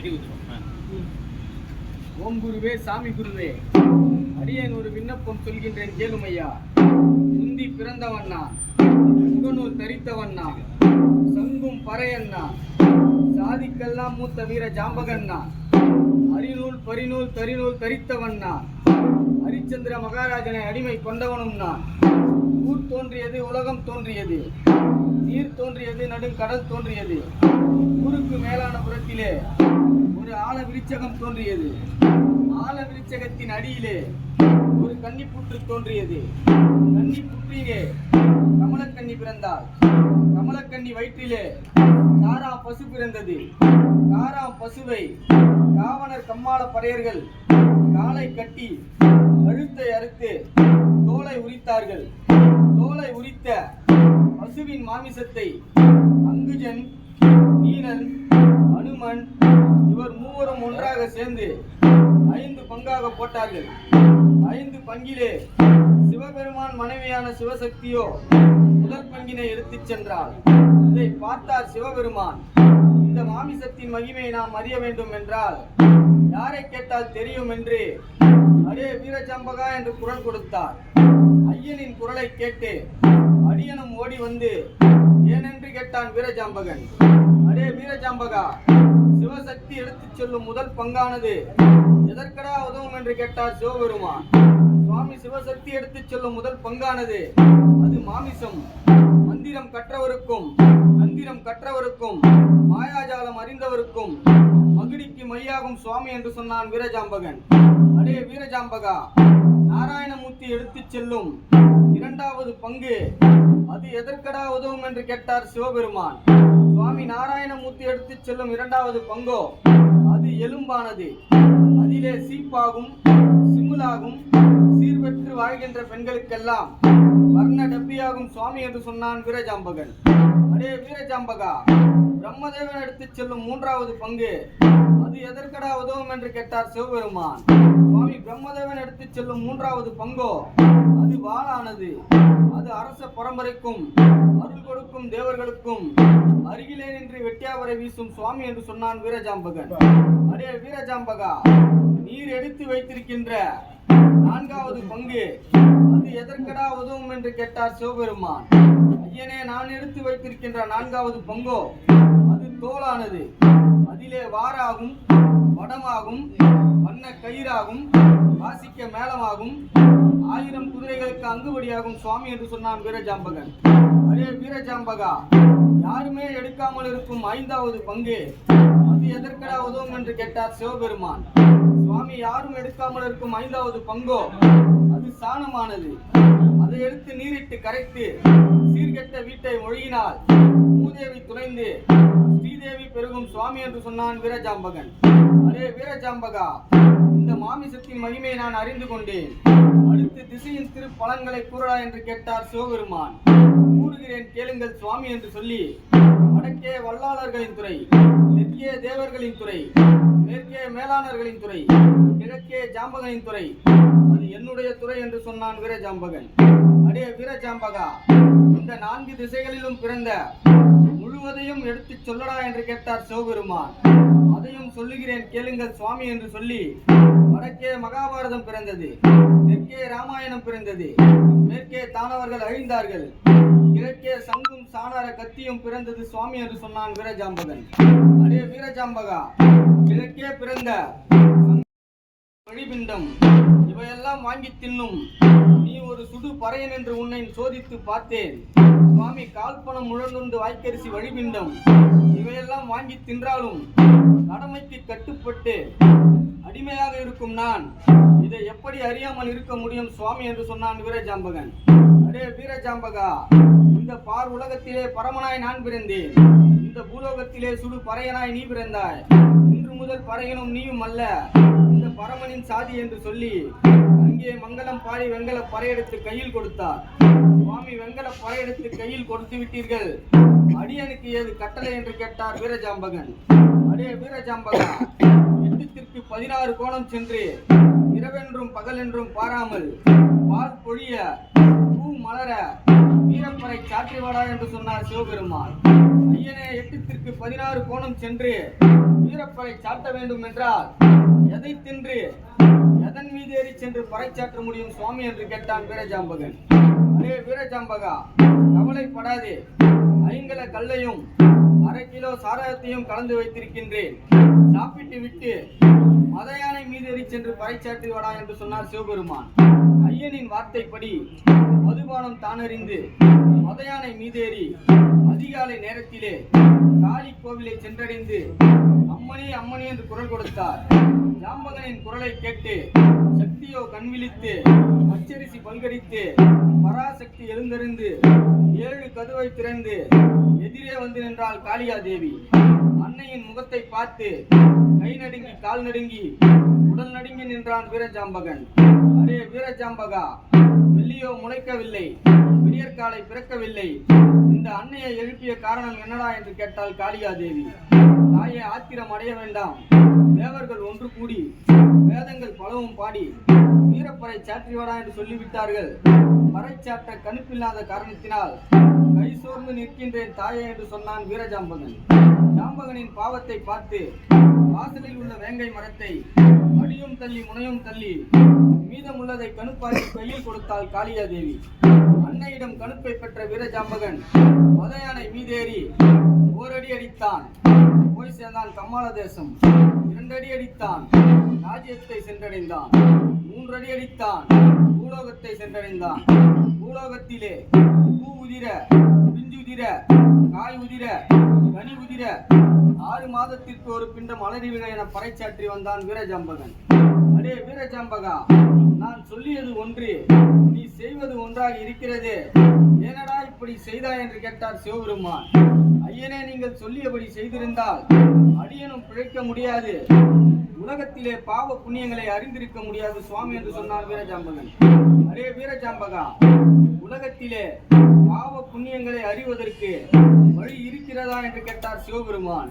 வெட்டி ஊற்றுவோம் ஓம் குருவே சாமி குருவே அடியேன் ஒரு விண்ணப்பம் சொல்கின்றேன் கேளுமையா. முந்தி பிறந்தவண்ணா முகநூல் தரித்தவண்ணா சங்கும் பறையண்ணா சாதிக்கெல்லாம் மூத்த வீர ஜாம்பகண்ணா அரிநூல் பரிநூல் தரிநூல் தரித்தவண்ணா ஹரிச்சந்திர மகாராஜனை அடிமை கொண்டவனும் நான் ஊர் தோன்றியது உலகம் தோன்றியது நீர் தோன்றியது நடுங்கடல் தோன்றியது. ஊருக்கு மேலான புறத்திலே ஒரு ஆழ விருச்சகம் தோன்றியது. ஆழ விருச்சகத்தின் அடியிலே ஒரு கன்னிப்புற்று தோன்றியது. கன்னிப்புற்றிலே கமலக்கன்னி பிறந்தாள். கமலக்கன்னி வயிற்றிலே தாரா பசு பிறந்தது. காராம் பசுவை காவணர் கம்மாள படையர்கள் காலை கட்டி அழுத்தை அறுத்து தோலை உரித்தார்கள். தோலை உரித்த பசுவின் மாமிசத்தை அங்குஜன் நீலன் அனுமன் இவர் மூவரும் ஒன்றாக சேர்ந்து ஐந்து பங்காக போட்டார்கள். ஐந்து பங்கிலே சிவபெருமான் மனைவியான சிவசக்தியோ முதல் பங்கினை எடுத்துச் சென்றார் இதை பார்த்தார் சிவபெருமான். இந்த மாமிசத்தின் மகிமையை நாம் அறிய வேண்டும் என்றால் யாரை கேட்டால் தெரியும் என்று அடே வீரஜாம்பகா என்று குரல் கொடுத்தார். ஐயனின் குரலை கேட்டு அடியனும் ஓடி வந்து ஏனென்று கேட்டான் வீரஜாம்பகன் அடே வீரஜாம்பகா சிவசக்தி எடுத்துச் செல்லும் முதல் பங்கானது எதற்கடா உதவும் என்று கேட்டார் சிவபெருமான்? சுவாமி சிவசக்தி எடுத்துச் செல்லும் முதல் பங்கானது அது மாமிசம். தந்திரம் கற்றவருக்கும் தந்திரம் கற்றவருக்கும் மாயாஜாலம் அறிந்தவருக்கும் மகுடிக்கு மையாகும் சுவாமி என்று சொன்னான் வீரஜாம்பகன். அடே வீரஜாம்பகா நாராயணமூர்த்தி எடுத்துச் செல்லும் இரண்டாவது பங்கு அது எதற்கடா உதவும் என்று கேட்டார் சிவபெருமான். சுவாமி நாராயணமூர்த்தி எடுத்துச் செல்லும் இரண்டாவது பங்கோ அது எலும்பானது. அதிலே சீப்பாகும் சிமுலாகும் சீர்பெற்று வாழ்கின்ற பெண்களுக்கெல்லாம் வர்ண டப்பியாகும் சுவாமி என்று சொன்னான் வீரஜாம்பகன். அடே வீரஜாம்பகா பிரம்மதேவன் எடுத்துச் செல்லும் மூன்றாவது பங்கு அது எதற்கடா உதவும் என்று கேட்டார் சிவபெருமான். சுவாமி பிரம்மதேவன் எடுத்துச் செல்லும் மூன்றாவது பங்கோ அது வாளானது. அது அரச பரம்பரைக்கும் அருள் கொடுக்கும் தேவர்களுக்கும் அருகிலே நின்று வெட்டியாவரை வீசும் சுவாமி என்று சொன்னான் வீரஜாம்பகன். அடே வீரஜாம்பகா நீர் எடுத்து வைத்திருக்கின்ற நான்காவது பங்கு. அது எதற்கடா உதவும் என்று கேட்டார் சிவபெருமான். ஐயனே நான் எடுத்து வைத்திருக்கின்ற நான்காவது பங்கோ? அது தோலானது அதிலே வாராகும் வடமாகும் வண்ண கயிறாகும் வாசிக்க மேளமாகும் ஆயிரம் குதிரைகளுக்கு அங்குபடியாகும் சுவாமி என்று சொன்னான் வீரஜாம்பகன். அரே வீரஜாம்பகா யாருமே எடுக்காமல் இருக்கும் ஐந்தாவது பங்கு. அது எதற்கடா உதவும் என்று கேட்டார் சிவபெருமான். சுவாமி யாரும் எடுக்காமல் இருக்கும் ஐந்தாவது பங்கோ? அது சாணமானது. அதை எடுத்து நீரிட்டு கரைத்து சீர்கெட்ட வீட்டை மொழியினால் மூதேவி துணைந்து ஸ்ரீதேவி பெருகும் சுவாமி என்று சொன்னான் வீரஜாம்பகன். அரே வீரஜாம்பகா இந்த மாமிசத்தின் மகிமையை நான் அறிந்து கொண்டேன். அடுத்து திசையின் திரு பலன்களை கூறடா என்று கேட்டார் சிவபெருமான். கூறுகிறேன் கேளுங்கள் சுவாமி என்று சொல்லி தெற்கே வல்லாளர்களின் துறை தெற்கே தேவர்களின் துறை மேற்கே மேலாளர்களின் துறை கிழக்கே ஜாம்பகனின் துறை. அது என்னுடைய துறை என்று சொன்னான் வீரஜாம்பகன். அடே வீரஜாம்பகா இந்த நான்கு திசைகளிலும் பிறந்த முழுவதையும் எடுத்துச் சொல்லடா என்று கேட்டார் சிவபெருமான். அதையும் சொல்லுகிறேன் கேளுங்கள் சுவாமி என்று சொல்லி வடக்கே மகாபாரதம் பிறந்தது. தெற்கே ராமாயணம் பிறந்தது. மேற்கே தானவர்கள் அழிந்தார்கள். கிழக்கே சங்கும் சாணர கத்தியும் பிறந்தது சுவாமி என்று சொன்னான் வீரஜாம்பகன். அடே வீரஜாம்பகா கிழக்கே பிறந்த வழிபிண்டம். இவையெல்லாம் வாங்கி தின்னும். நீ ஒரு சுடு பறையன் என்று உன்னை சோதித்து பார்த்தேன். சுவாமி கால்பணம் முழங்குண்டு வாய்க்கரிசி வழிபிண்டம். இவையெல்லாம் வாங்கி தின்றாலும் கடமைக்கு கட்டுப்பட்டு அடிமையாக இருக்கும் நான். இதை எப்படி அறியாமல் இருக்க முடியும்? சுவாமி என்று சொன்னான் வீரஜாம்பகன். அடே வீரஜாம்பகா இந்த பார் உலகத்திலே பரமனாய் நான் பிறந்தேன். இந்த பூலோகத்திலே சுடு பறையனாய் நீ பிறந்தாய். இன்று முதல் பறையனும் நீயும் அல்ல. இந்த பரமனின் சாதி என்று சொல்லி அங்கே மங்களம் பாடி வெங்கல பறையெடுத்து கையில் கொடுத்தார். சுவாமி வெங்கல பறையெடுத்து கையில் கொடுத்து விட்டீர்கள். அடியனுக்கு ஏது கட்டளை என்று கேட்டார் வீரஜாம்பகன். அடே வீரஜாம்பகா எட்டுத்திற்கு பதினாறு கோணம் சென்று இரவென்றும் பகலென்றும் பாராமல் பால் பொழிய பூ மலர வீரப்பறை சாற்றிவாடா என்று சொன்னார் சிவபெருமான். ஐயனே எட்டத்திற்கு பதினாறு கோணம் சென்று வீரப்பறை சாட்ட வேண்டும் என்றால் எதை தின்று எதன் மீது ஏறி சென்று பறைச்சாற்ற முடியும் சுவாமி என்று கேட்டான் வீரஜாம்பகன். அரே வீரஜாம்பகா கவலைப்படாதே. ஐங்கல கல்லையும் அரை கிலோ சாராயத்தையும் கலந்து வைத்திருக்கின்றேன். சாப்பிட்டு விட்டு மத யானை மீது எறி சென்று பறைச்சாற்றி வாடா என்று சொன்னார் சிவபெருமான். ஐயனின் வார்த்தைப்படி மதுபானம் தானறிந்து மத யானை மீதேறி அதிகாலை நேரத்திலே காளி கோவிலை சென்றடைந்து அம்மணி அம்மணி என்று குரல் கொடுத்தார். ஜாம்பகனின் குரலை கேட்டு சக்தி கண் கண்விழித்து அச்சரிசி பல்கடித்து பராசக்தி எழுந்தறிந்து ஏழு கதவை திறந்து எதிரே வந்து நின்றாள் காளியா தேவி அன்னையின் முகத்தை பார்த்து கை நடுங்கி கால் நடுங்கி உடல் நடுங்கி நின்றான் வீரஜாம்பகன். அரே வீரஜாம்பகா வெள்ளியோ முளைக்கவில்லை விடியற்காலை பிறக்கவில்லை. இந்த அன்னையை எழுப்பிய காரணம் என்னடா என்று கேட்டாள் காளியா தேவி தாயை ஆத்திரம் அடைய வேண்டாம். தேவர்கள் ஒன்று கூடி வேதங்கள் பலவும் பாடி வீரப்பறை சாற்றிவாடா என்று சொல்லிவிட்டார்கள். பறைச்சாற்ற கணுப்பில்லாத காரணத்தினால் கை சோர்ந்து நிற்கின்றேன் தாயே என்று சொன்னான் வீரஜாம்பகன் ஜாம்பகனின் பாவத்தை பார்த்து வாசலில் உள்ள வேங்கை மரத்தை அடியும் தள்ளி முனையும் தள்ளி மீதமுள்ளதை கணுப்பாக்கி கையில் கொடுத்தாள் காளியா தேவி அன்னையிடம் கணுப்பை பெற்ற வீரஜாம்பகன் மதையானை மீதேறி ஓரடி அடித்தான். போய் சேர்ந்தான் கம்மாள தேசம். இரண்டடி அடித்தான். ராஜ்யத்தை சென்றடைந்தான். மூன்றடி அடித்தான். பூலோகத்தை சென்றடைந்தான். பூலோகத்திலே பூ உதிர பிஞ்சுதிர காய் உதிர கனி உதிர ஆறு மாதத்திற்கு ஒரு பிண்டம் அலறி விழ என பறைச்சாற்றி வந்தான் வீரஜாம்பகன். அடே வீரஜாம்பகா நான் சொல்லியது ஒன்று. நீ செய்வது ஒன்றாக இருக்கிறது. ஏனடா இப்படி செய்தாய் என்று கேட்டார் சிவபெருமான். ஐயனே நீங்கள் சொல்லியபடி செய்திருந்தால் அடியனும் பிழைக்க முடியாது. உலகத்திலே பாவ புண்ணியங்களை அறிந்திருக்க முடியாது சுவாமி என்று சொன்னார் வீரஜாம்பகன். அரே வீரஜாம்பகா உலகத்திலே பாவ புண்ணியங்களை அறிவதற்கு வழி இருக்கிறதா என்று கேட்டார் சிவபெருமான்.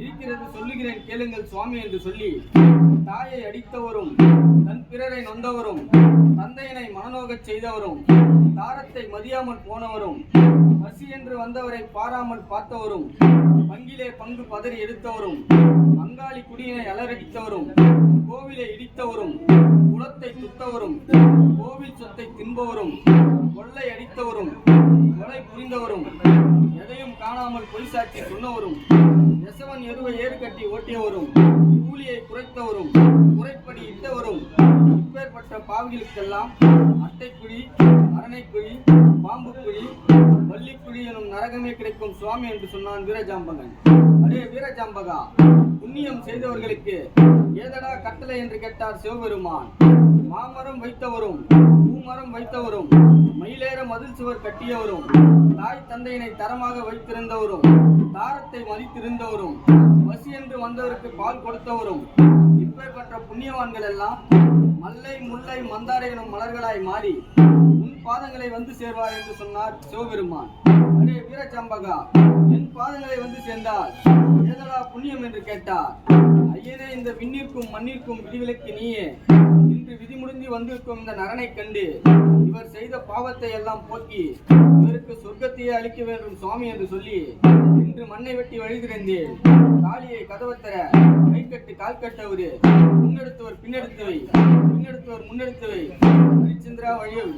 இருக்கிறது சொல்லுகிறேன் கேளுங்கள் சுவாமி என்று சொல்லி தாயை அடித்தவரும் தன் பிறரை நொந்தவரும் தந்தையனை மனநோகச் செய்தவரும் தாரத்தை மதியாமல் போனவரும் பசி என்று வந்தவரை பாராமல் பார்த்தவரும் பங்கிலே பங்கு பதறி எடுத்தவரும் பங்காளி குடியினை அலறடித்தவரும் கோவிலை இடித்தவரும் குளத்தை துத்தவரும் கோவில் சொத்தை தின்பவரும் கொள்ளை அடித்தவரும் கொலை புரிந்தவரும் எதையும் காணாமல் பொய் சாட்சி சொன்னவரும் நெசவன் எருவை ஏறு கட்டி ஓட்டியவரும் கூலியை குறைத்தவரும் குறைப்படி இட்டவரும் இப்பேற்பட்ட பாவிகளுக்கெல்லாம் அட்டைக்குழி அரணைக்குழி பாம்புக்குழி வள்ளிக்குழி எனும் நரகமே கிடைக்கும் சுவாமி என்று சொன்னான் வீரஜாம்பகன். அடே வீரஜாம்பகா புண்ணியம் செய்தவர்களுக்கு ஏதடா கட்டளை என்று கேட்டார் சிவபெருமான். மாமரம் வைத்தவரும் பூமரம் வைத்தவரும் மயிலேற மதில் சுவர் கட்டியவரும் தாய் தந்தையினை தரமாக வைத்திருந்தவரும் தாரத்தை மதித்திருந்தவரும் பசி என்று வந்தவருக்கு பால் கொடுத்தவரும் இப்பேற்பட்ட புண்ணியவான்கள் எல்லாம் மல்லை முல்லை மந்தாரை எனும் மலர்களாய் மாறி உன் பாதங்களை வந்து சேர்வார் என்று சொன்னார் சிவபெருமான். அடே வீரச்சம்பகா என் பாதங்களை வந்து சேர்ந்தால் ஏதடா புண்ணியம் என்று கேட்டார். ஐயனே இந்த விண்ணிற்கும் மண்ணிற்கும் விதிவிலக்கு நீயே. இன்று விதி முடிந்து வந்திருக்கும் இந்த நரனை கண்டு இவர் செய்த பாவத்தை எல்லாம் போக்கி இவருக்கு சொர்க்கத்தையே அளிக்க வேண்டும் சுவாமி என்று சொல்லி இன்று மண்ணை வெட்டி வழிதிருந்தேன் காளியை கதவத்தர கை கட்டு கால் கட்டவரு முன்னெடுத்தவர் பின்னெடுத்தவை பின்னெடுத்தவர் முன்னெடுத்தவை ஹரிச்சந்திரா வழியல்.